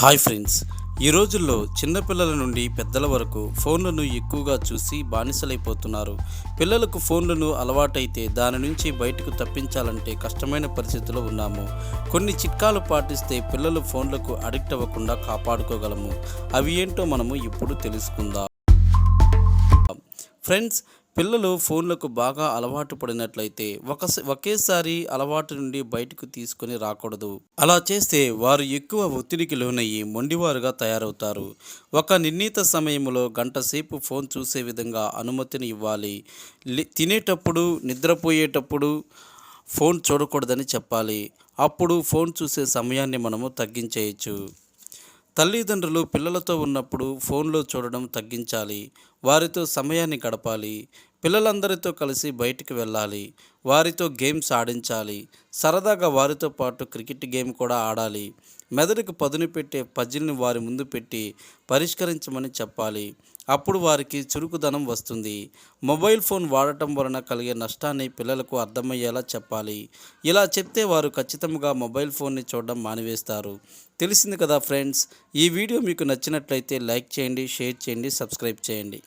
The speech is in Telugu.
Hi friends. ఈ రోజుల్లో చిన్నపిల్లల నుండి పెద్దల వరకు ఫోన్లను ఎక్కువగా చూసి బానిసలైపోతున్నారు. పిల్లలకు ఫోన్లను అలవాటైతే దాని నుంచి బయటకు తప్పించాలంటే కష్టమైన పరిస్థితిలో ఉన్నాము. కొన్ని చిట్కాలు పాటిస్తే పిల్లలు ఫోన్లకు అడిక్ట్ అవ్వకుండా కాపాడుకోగలము. అవి ఏంటో మనము ఇప్పుడు తెలుసుకుందాం. ఫ్రెండ్స్ పిల్లలు ఫోన్లకు బాగా అలవాటు పడినట్లయితే ఒక ఒకేసారి అలవాటు నుండి బయటకు తీసుకొని రాకూడదు. అలా చేస్తే వారు ఎక్కువ ఒత్తిడికి లోనయ్యి మొండివారుగా తయారవుతారు. ఒక నిర్ణీత సమయంలో గంట సేపు ఫోన్ చూసే విధంగా అనుమతిని ఇవ్వాలి. తినేటప్పుడు నిద్రపోయేటప్పుడు ఫోన్ చూడకూడదని చెప్పాలి. అప్పుడు ఫోన్ చూసే సమయాన్ని మనము తగ్గించేయచ్చు. తల్లిదండ్రులు పిల్లలతో ఉన్నప్పుడు ఫోన్లో చూడడం తగ్గించాలి. వారితో సమయాన్ని గడపాలి. పిల్లలందరితో కలిసి బయటికి వెళ్ళాలి. వారితో గేమ్స్ ఆడించాలి. సరదాగా వారితో పాటు క్రికెట్ గేమ్ కూడా ఆడాలి. మెదడుకు పదును పెట్టే పజిల్ని వారి ముందు పెట్టి పరిష్కరించమని చెప్పాలి. అప్పుడు వారికి చురుకుదనం వస్తుంది. మొబైల్ ఫోన్ వాడటం వలన కలిగే నష్టాన్ని పిల్లలకు అర్థమయ్యేలా చెప్పాలి. ఇలా చెప్తే వారు ఖచ్చితంగా మొబైల్ ఫోన్ని చూడడం మానివేస్తారు. తెలిసింది కదా ఫ్రెండ్స్? ఈ వీడియో మీకు నచ్చినట్లయితే లైక్ చేయండి షేర్ చేయండి సబ్స్క్రైబ్ చేయండి.